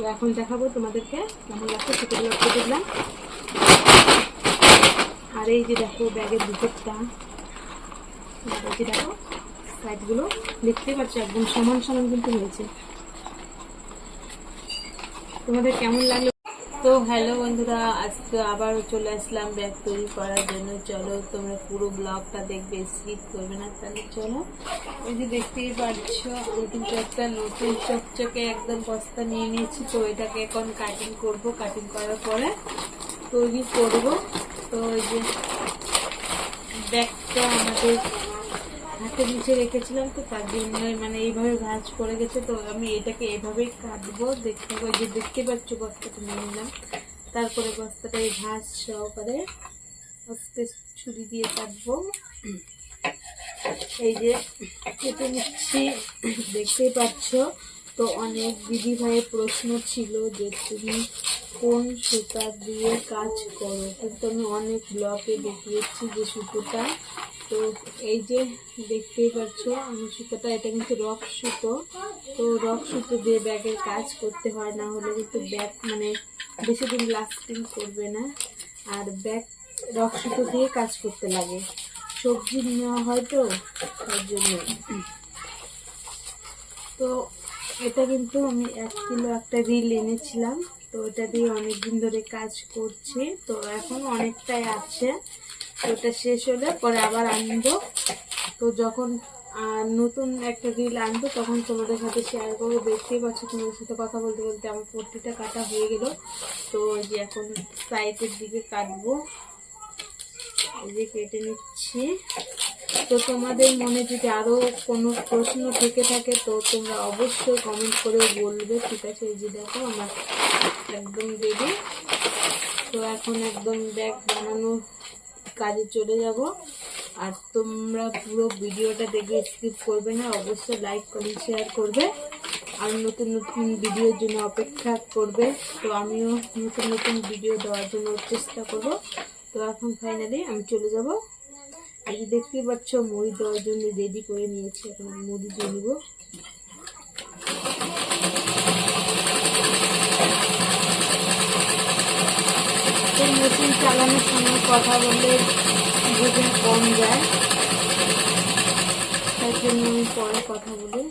তো এখন দেখাবো তোমাদেরকে কেমন লাগছে সেটা করে দিলাম আর এই যে দেখো ব্যাগের ভিতরটা এই দেখো সাইডগুলো দেখতে পাচ্ছ একদম সমান সমান কিন্তু হয়েছে। তোমাদের কেমন লাগল তো হ্যালো বন্ধুরা, আজকে আবার চলে আসলাম ব্যাগ তৈরি করার জন্য। চলো তোমরা পুরো ব্লগটা দেখবে, স্কিপ করবে না। তাহলে চলো। ওই যে দেখতেই পাচ্ছ, আমি কিন্তু একটা নতুন চকচকে একদম বস্তা নিয়ে নিয়েছি। তো এটাকে এখন কাটিং করব। কাটিং করার পরে তৈরি করব। তো ওই যে ব্যাগটা আমাদের হাতের নিচে রেখেছিলাম তো তার জন্য মানে এইভাবে ভাঁজ পড়ে গেছে। তো আমি এটাকে এভাবেই কাটবো, দেখতে যে দেখতে পাচ্ছ বস্তাটা নিয়ে নিলাম। তারপরে বস্তাটা এই ভাঁজ সহকারে আস্তে ছুরি দিয়ে কাটবো। এই যে কেটে নিচ্ছি, দেখতেই পাচ্ছ তো অনেক দিদি ভাইয়ের প্রশ্ন ছিল যে তুমি কোন সুতা দিয়ে কাজ করো। কিন্তু আমি অনেক ব্লকে দেখিয়েছি যে সুতোটা তো এই যে দেখতেই পাচ্ছ আমি সুতোটা, এটা কিন্তু রক সুতো। তো রক সুতো দিয়ে ব্যাগের কাজ করতে হয়, না হলে কিন্তু ব্যাগ মানে বেশি দিন লাস্টিং করবে না। আর ব্যাগ, রক সুতো দিয়ে কাজ করতে লাগে। সবজি নেওয়া হয় তো, তার জন্য। তো এটা কিন্তু আমি এক কিলো একটা রিল এনেছিলাম। তো এটা দিয়ে অনেক দিন ধরে কাজ করছি। তো এখন অনেকটাই আছে। তো ওটা শেষ হলে পরে আবার আনব। তো যখন নতুন একটা রিল আনব, তখন তোমাদের সাথে শেয়ার করব। দেখতেই পাচ্ছ তোমাদের সাথে কথা বলতে বলতে আমার পট্টিটা কাটা হয়ে গেল। তো যে এখন সাইডের দিকে কাটবো। এই যে কেটে নিচ্ছি। তো তোমাদের মনে যদি আরও কোনো প্রশ্ন থেকে থাকে, তো তোমরা অবশ্যই কমেন্ট করে বলবে। ঠিক আছে? এই যে দেখো, আমার একদম রেডি তো এখন একদম ব্যাগ বানানো কাজে চলে যাব। আর তোমরা পুরো ভিডিওটা দেখে স্কিপ করবে না, অবশ্যই লাইক কমেন্ট শেয়ার করবে। আর নতুন নতুন ভিডিওর জন্য অপেক্ষা করবে। তো আমিও নতুন নতুন ভিডিও দেওয়ার জন্য চেষ্টা করব। তো এখন ফাইনালি আমি চলে যাব। যে দেখতেই পাচ্ছ, মুড়ি দেওয়ার জন্য রেডি করে নিয়েছি। এখন মুড়ি দিয়ে নেব তো মেশিন চালানোর সময় কথা বললে বুঝে কম যায়। তাই জন্য আমি পরে কথা বলি।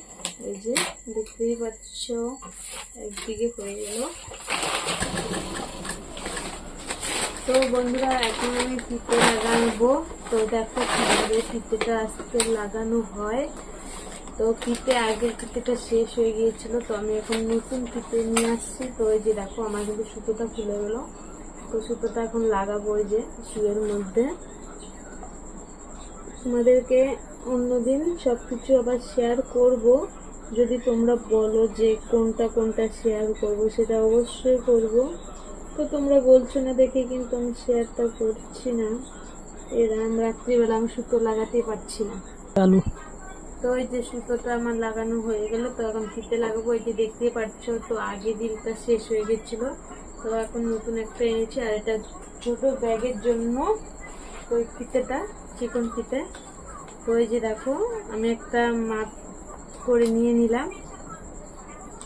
এই যে, দেখতেই পাচ্ছ, একদিকে হয়ে গেল। তো বন্ধুরা, এখন আমি ফিতে লাগাবো। তো দেখো কীভাবে ফিতেটা আজকে লাগানো হয়। তো ফিতে আগের ফিতেটা শেষ হয়ে গিয়েছিল, তো আমি এখন নতুন ফিতে নিয়ে আসছি। তো এই যে দেখো, আমার কিন্তু সুতোটা খুলে গেলো। তো সুতোটা এখন লাগাবো ওই যে শুয়ের মধ্যে। তোমাদেরকে অন্যদিন সব কিছু আবার শেয়ার করব। যদি তোমরা বলো যে কোনটা কোনটা শেয়ার করব সেটা অবশ্যই করব। তো তোমরা বলছো না দেখে কিন্তু আমি শেয়ারটা করছি না। এর আমি রাত্রিবেলা আমি সুতো লাগাতেই পারছি না। চালু। তো এই যে সুতোটা আমার লাগানো হয়ে গেল তো এখন ফিতে লাগাবো এই যে দেখতেই পাচ্ছ তো আগে দিনটা শেষ হয়ে গেছিল। তো এখন নতুন একটা এনেছি, আর এটা ছোট ব্যাগের জন্য ওই ফিতেটা, চিকন ফিতে। তো যে দেখো, আমি একটা মাপ করে নিয়ে নিলাম।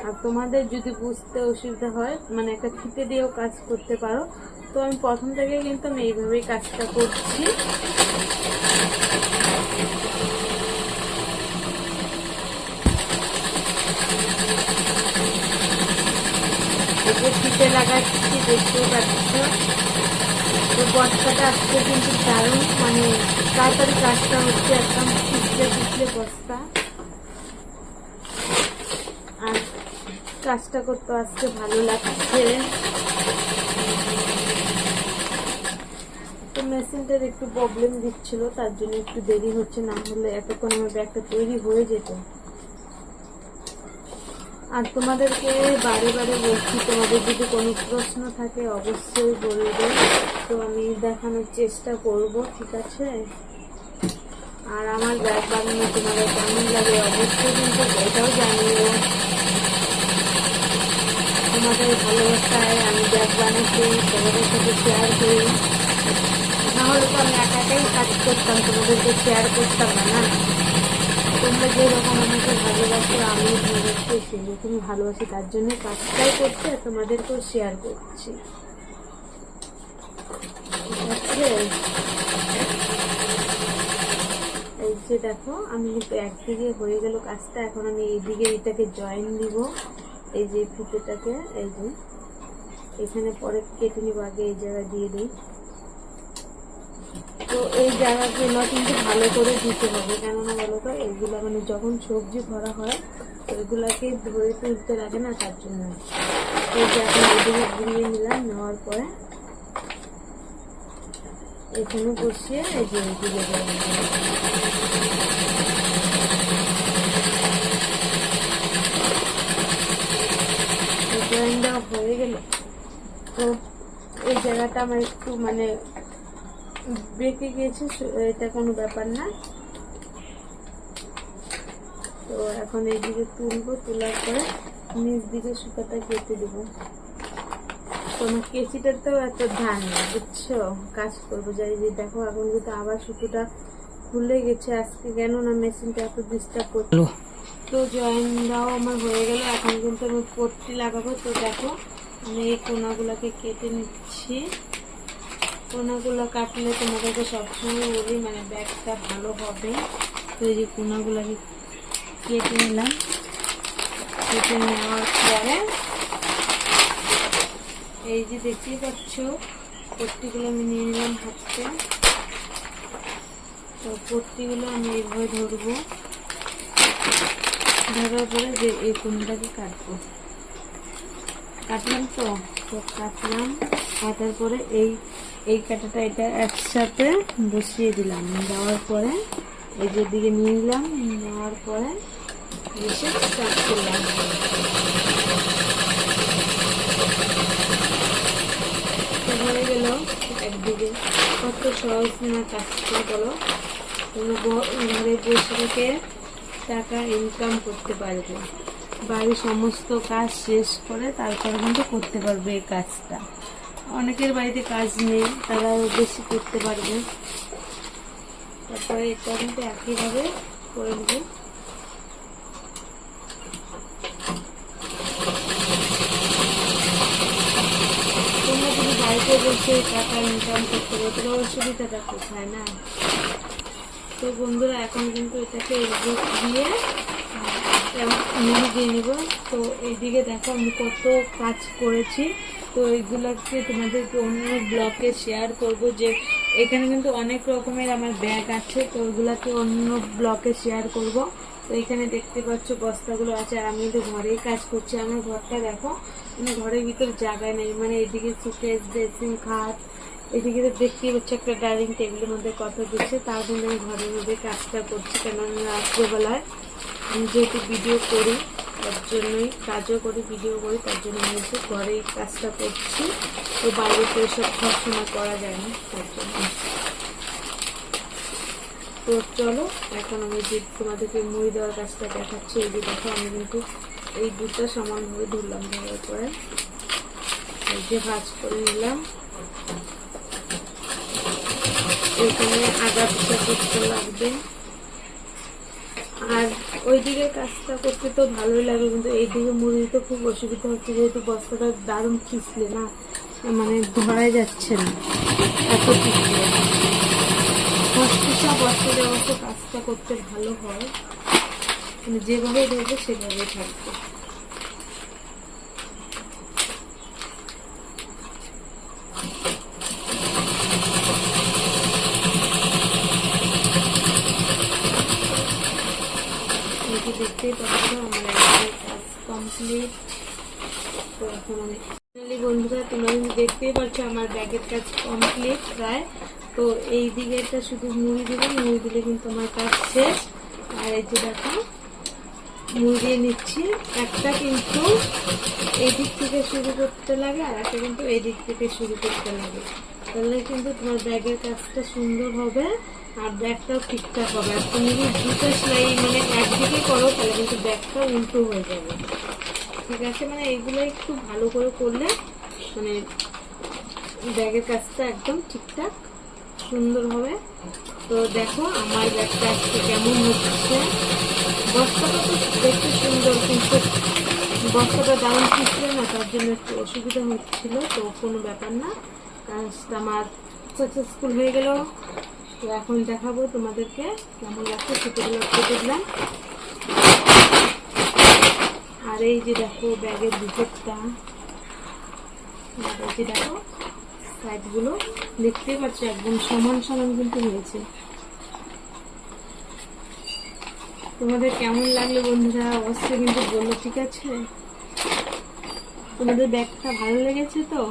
আর তোমাদের যদি বুঝতে অসুবিধা হয় মানে একটা ফিতে দিয়েও কাজ করতে পারো। তো আমি প্রথম থেকে কিন্তু আমি এইভাবেই কাজটা করছি। যে ফিতে লাগাচ্ছি, দেখতেও পাচ্ছ। তো বস্তাটা আজকে কিন্তু দারুণ মানে তাড়াতাড়ি কাজটা হচ্ছে একদম পিছলে পিছলে বস্তা। আর কাজটা করতে আজকে ভালো লাগছে। তো মেশিনটার একটু প্রবলেম দিচ্ছিল, তার জন্য একটু দেরি হচ্ছে, না হলে এতক্ষণ আমার ব্যাগটা তৈরি হয়ে যেত। আর তোমাদেরকে বারে বারে বলছি তোমাদের যদি কোনো প্রশ্ন থাকে অবশ্যই বলবে। তো আমি দেখানোর চেষ্টা করব, ঠিক আছে? আর আমার ব্যাগ বানানো তোমাদের কেমন লাগে অবশ্যই কিন্তু এটাও জানিও। তোমাদের ভালোবাসায় আমি ব্যাগ বানাচ্ছি তোমাদের সাথে শেয়ার করি। নাহলে তো আমি একা একাই কাজ করতাম, তোমাদেরকে শেয়ার করতাম না? তোমরা যেরকম আমাকে ভালোবাসো আমি তোমাদেরকে সেরকমই ভালোবাসি, তার জন্য কাজটাই করছি আর তোমাদেরকেও শেয়ার করছি। এই যে দেখো, আমি কিন্তু একদিকে হয়ে গেল কাজটা, এখন আমি এইদিকে এটাকে জয়েন দিব, এই যে ফিতেটাকে এই যে। এখানে পরে কেটে নিব, আগে এই জায়গায় দিয়ে দিই। তো এই জায়গাগুলো কিন্তু ভালো করে দিতে হবে, কেননা বলো তো এগুলো মানে যখন সবজি ভরা হয় তো এগুলাকে ধরে তুলতে লাগে না তার জন্য। এদিকে ঘুরিয়ে নিলাম, নেওয়ার পরে এখানে বসিয়ে এই যে হয়ে গেল। তো এই জায়গাটা আমার একটু মানে বেঁকে গিয়েছে সু- এটা কোনো ব্যাপার না। তো এখন এইদিকে তুলবো তোলার পরে নিচ দিকে সুতাটা কেটে দেবো। কেচিটার তো এত ধান নেই বুঝছ? কাজ করব যাই যে দেখো এখন কিন্তু আবার সুতোটা খুলে গেছে আজকে কেন না মেশিনটা এত ডিস্টার্ব করছে? তো জয়েন দাও আমার হয়ে গেল। এখন কিন্তু আমি পট্টি লাগাবো। তো দেখো আমি এই কোনাগুলোকে কেটে নিচ্ছি। কোনাগুলো কাটলে তোমাদেরকে সবসময় বলি মানে ব্যাগটা ভালো হবে। তো এই যে কোনাগুলোকে কেটে নিলাম। কেটে নেওয়ার পরে এই যে দেখতেই পাচ্ছ, পট্টিগুলো আমি নিয়ে নিলাম হাতে। তো পট্টিগুলো আমি এইভাবে ধরবো। ধরার পরে যে এই কোনটাকে কাটবো। কাটলাম তো? তো কাটলাম। কাটার পরে এই এই কাটাটা এটা একসাথে বসিয়ে দিলাম। দেওয়ার পরে যে দিকে নিয়ে নিলাম, নেওয়ার পরে এসে স্টার্ট করলাম হয়ে গেল একদিকে। কত সহজ না কাজটা বলো। কোনো ঘরে বসে থেকে টাকা ইনকাম করতে পারবে। বাড়ির সমস্ত কাজ শেষ করে তারপরে কিন্তু করতে পারবে এই কাজটা। অনেকের বাড়িতে কাজ নেই তারা বেশি করতে পারবে। তারপরে এটা কিন্তু একইভাবে করে নেবে তোমরা যদি বাড়িতে বসে টাকা ইনকাম করতে পারো, তোমার অসুবিধাটা না? তো বন্ধুরা, এখন কিন্তু এটাকে দিয়ে মুড়ি দিয়ে নেব। তো এইদিকে দেখো আমি কত কাজ করেছি। তো এইগুলোকে তোমাদেরকে অন্য ব্লকে শেয়ার করব যে এখানে কিন্তু অনেক রকমের আমার ব্যাগ আছে, তো ওইগুলোকে অন্য ব্লকে শেয়ার করব। তো এখানে দেখতে পাচ্ছ বস্তাগুলো আছে, আর আমি তো ঘরেই কাজ করছি। আমার ঘরটা দেখো মানে ঘরের ভিতর জায়গায় নেই মানে এদিকে সুকেস ড্রেসিং খাট, এদিকে তো দেখতেই পাচ্ছি একটা ডাইনিং টেবিলের মধ্যে কত দিচ্ছে। তার জন্য আমি ঘরের মধ্যে কাজটা করছি কেননা রাত্রেবেলায় আমি যেহেতু ভিডিও করি তার জন্যই কাজও করি, ভিডিও করি, তার জন্য আমি হচ্ছে ঘরেই কাজটা করছি। তো বাইরে তো এসব সবসময় করা যায় না, তার জন্য। তো চলো, এখন আমি যে তোমাদেরকে মুড়ি দেওয়ার কাজটা দেখাচ্ছি, এই যে দেখো, আমি কিন্তু এই দুটো সমানভাবে ধরলাম ধরার পরে। এই যে ভাজ করে নিলাম। এখানে আগা পিছা করতে লাগবে। আর ওই দিকে কাজটা করতে তো ভালোই লাগে, কিন্তু এই দিকে মুড়ি দিতে খুব অসুবিধা হচ্ছে, যেহেতু বস্তাটা দারুণ খিসলে না মানে ধরাই যাচ্ছে না, এত খিসলে হসপিসা বস্তাতে অবশ্য কাজটা করতে ভালো হয়। মানে যেভাবে ধরবে সেভাবে থাকবে এই যে দেখতেই পাচ্ছ আমার একবারে কাজ কমপ্লিট তো এখন বন্ধুরা, তোমরা দেখতেই পাচ্ছ আমার ব্যাগের কাজ কমপ্লিট প্রায়। তো এই দিকেরটা শুধু মুড়ি দিলে মুড়ি দিলে কিন্তু আমার কাজ শেষ। আর এই যে দেখো, মুড়ি দিয়ে নিচ্ছি। একটা কিন্তু এই দিক থেকে শুরু করতে লাগে, আর একটা কিন্তু এই দিক থেকে শুরু করতে লাগে। তাহলে কিন্তু তোমার ব্যাগের কাজটা সুন্দর হবে আর ব্যাগটাও ঠিকঠাক হবে। আর তুমি যদি দুটো সেলাই মানে একদিকে করো, তাহলে কিন্তু ব্যাগটা উল্টো হয়ে যাবে। ঠিক আছে? মানে এইগুলো একটু ভালো করে করলে মানে ব্যাগের কাজটা একদম ঠিকঠাক সুন্দর হবে। তো দেখো, আমার ব্যাগটা আজকে কেমন হচ্ছে। বস্তাটা তো দেখতে সুন্দর, কিন্তু বস্তাটা দারুণ ছিল না, তার জন্য একটু অসুবিধা হচ্ছিল, তো কোনো ব্যাপার না। কাজটা আমার সাকসেসফুল হয়ে গেল। তো এখন দেখাবো তোমাদেরকে কেমন লাগছে সেগুলো কেটে দিলাম আর এই যে দেখো ব্যাগের ভিতরটা এই যে দেখো সাইডগুলো দেখতেই পাচ্ছ একদম সমান সমান কিন্তু হয়েছে। তোমাদের কেমন লাগল বন্ধুরা? অবশ্যই কিন্তু বলল ঠিক আছে? তোমাদের ব্যাগটা ভালো লেগেছে তো?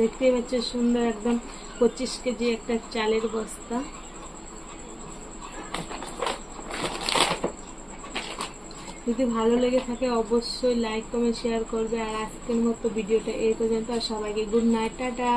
দেখতেই পাচ্ছে, সুন্দর একদম পঁচিশ কেজি একটা চালের বস্তা। যদি ভালো লেগে থাকে অবশ্যই লাইক, কমেন্ট, শেয়ার করবে। আর আজকের মতো ভিডিওটা এই পর্যন্ত। আর সবাইকে গুড নাইট, টাটা।